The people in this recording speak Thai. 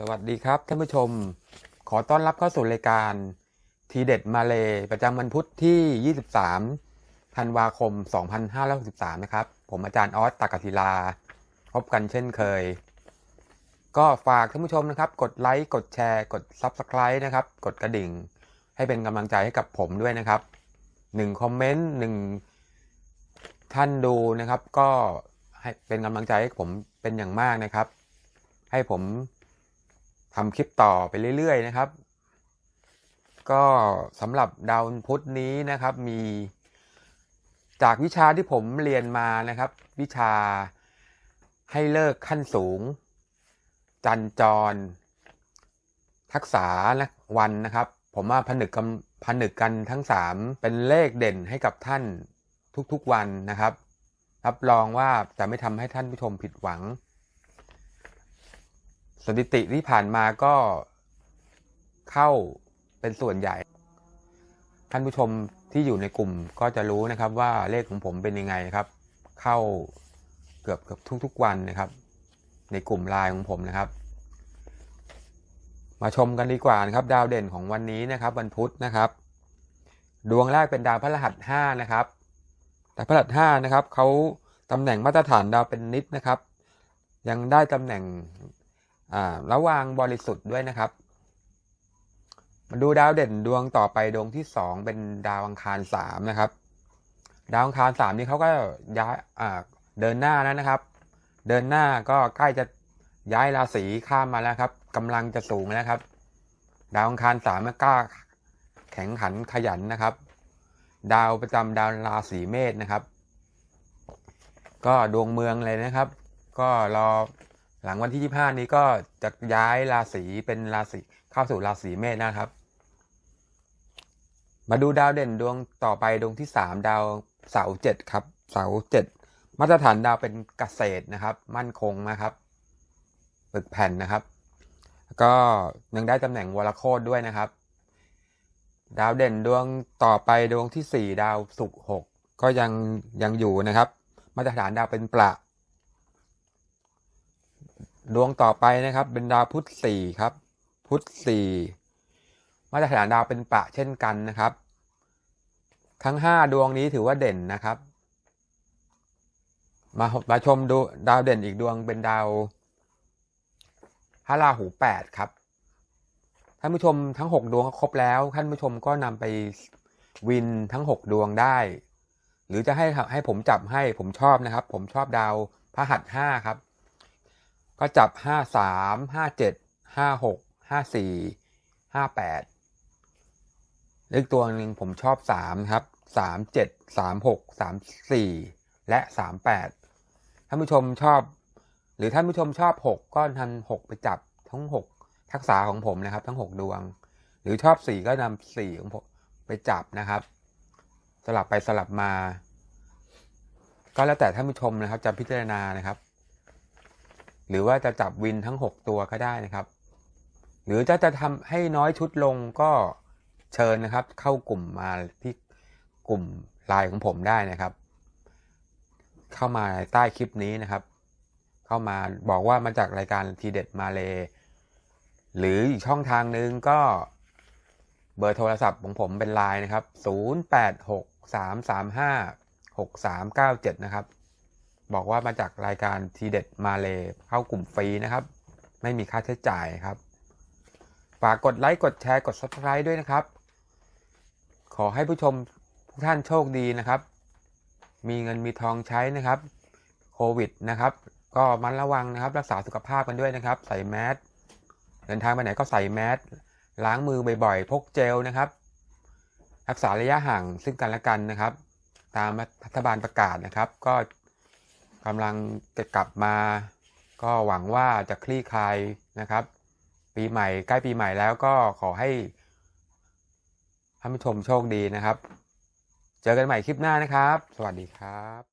สวัสดีครับท่านผู้ชม ขอต้อนรับเข้าสู่รายการทีเด็ดมาเลประจำวันพุธที่ 23 ธันวาคม 2563 นะครับ ผมอาจารย์ออสตากศิลา พบกันเช่นเคย ก็ฝากท่านผู้ชมนะครับ กดไลค์ กดแชร์ กด Subscribe นะครับ กดกระดิ่ง ให้เป็นกำลังใจให้กับผมด้วยนะครับหนึ่งคอมเมนต์หนึ่งท่านดูนะครับ ก็ให้เป็นกำลังใจให้ผมเป็นอย่างมากนะครับ ให้ผม ทำคลิปต่อไปเรื่อยๆนะครับ ก็สำหรับดาวพุธนี้นะครับมีจากวิชาที่ผมเรียนมานะครับ วิชาให้เลิกขั้นสูง จันจร ทักษะและวันนะครับ ผมว่าผนึกกันผนึกกันทั้งสามเป็นเลขเด่นให้กับท่านทุกๆวันนะครับ รับรองว่าจะไม่ทำให้ท่านผู้ชมผิดหวัง สถิติที่ผ่านมาก็เข้าเป็นส่วนใหญ่ ท่านผู้ชมที่อยู่ในกลุ่มก็จะรู้นะครับว่าเลขของผมเป็นยังไงครับ เข้าเกือบเกือบทุกๆวันนะครับ ในกลุ่มไลน์ของผมนะครับ มาชมกันดีกว่านะครับ ดาวเด่นของวันนี้นะครับ วันพุธนะครับ ดวงแรกเป็นดาวพฤหัสห้านะครับดาวพฤหัสห้านะครับเขาตำแหน่งมาตรฐานดาวเป็นนิดนะครับ ยังได้ตำแหน่ง ระว่างบริสุทธิ์ด้วยนะครับ มาดูดาวเด่นดวงต่อไปดวงที่สองเป็นดาวอังคารสามนะครับ ดาวอังคารสามนี่เขาก็ย้ายเดินหน้าแล้วนะครับ เดินหน้าก็ใกล้จะย้ายราศีข้ามมาแล้วครับกำลังจะสูงแล้วครับ ดาวอังคารสามกล้าแข็งขันขยันนะครับ ดาวประจำดาวราศีเมษนะครับ ก็ดวงเมืองเลยนะครับ ก็รอ หลังวันที่ 25 นี้ก็จะย้ายราศีเป็นราศีเข้าสู่ราศีเมษนะครับ มาดูดาวเด่นดวงต่อไปดวงที่ 3 ดาวเสาเจ็ดครับ เสาเจ็ดมาตรฐานดาวเป็นเกษตรนะครับ มั่นคงนะครับปึกแผ่นนะครับ ก็ยังได้ตำแหน่งวรโคตด้วยนะครับ ดาวเด่นดวงต่อไปดวงที่ 4 ดาวศุกร์หกก็ยังยังอยู่นะครับ มาตรฐานดาวเป็นประ ดวงต่อไปนะครับเป็นดาวพุธสี่ครับ พุธสี่มาตรฐานดาวเป็นปะเช่นกันนะครับ ทั้งห้าดวงนี้ถือว่าเด่นนะครับ มามาชมดูดาวเด่นอีกดวงเป็นดาวพระราหูแปดครับท่านผู้ชมทั้งหกดวงครบแล้วท่านผู้ชมก็นำไปวินทั้งหกดวงได้ หรือจะให้ให้ผมจับให้ผมชอบนะครับ ผมชอบดาวพระหัสห้าครับ ก็จับห้าสามห้าเจ็ดห้าหกห้าสี่ห้าแปดเลขตัวหนึ่งผมชอบสามครับสามเจ็ดสามหกสามสี่และสามแปดท่านผู้ชมชอบ หรือท่านผู้ชมชอบหกก็นำหกไปจับทั้งหกทักษะของผมนะครับ ทั้งหกดวง หรือชอบสี่ก็นำสี่ของผมไปจับนะครับ สลับไปสลับมา ก็แล้วแต่ท่านผู้ชมนะครับจะพิจารณานะครับ หรือว่าจะจับวินทั้ง 6 ตัวก็ได้นะครับ หรือจะจะทำให้น้อยชุดลงก็เชิญนะครับ เข้ากลุ่มมาที่กลุ่มไลน์ของผมได้นะครับ เข้ามาใต้คลิปนี้นะครับ เข้ามาบอกว่ามาจากรายการทีเด็ดมาเลยหรืออีกช่องทางหนึ่งก็เบอร์โทรศัพท์ของผมเป็นไลน์นะครับ 0863356397 นะครับ บอกว่ามาจากรายการทีเด็ดมาเลยเข้ากลุ่มฟรีนะครับ ไม่มีค่าใช้จ่ายครับ ฝากกดไลค์กดแชร์กด subscribe ด้วยนะครับ ขอให้ผู้ชมทุกท่านโชคดีนะครับ มีเงินมีทองใช้นะครับ โควิดนะครับ ก็มันระวังนะครับ รักษาสุขภาพกันด้วยนะครับ ใส่แมสเดินทางไปไหนก็ใส่แมสล้างมือบ่อยๆ พกเจลนะครับ รักษาระยะห่างซึ่งกันและกันนะครับ ตามรัฐบาลประกาศนะครับ ก็ กำลังจะกลับมา ก็หวังว่าจะคลี่คลายนะครับ ปีใหม่ใกล้ปีใหม่แล้วก็ขอให้ท่านผู้ชมโชคดีนะครับ เจอกันใหม่คลิปหน้านะครับ สวัสดีครับ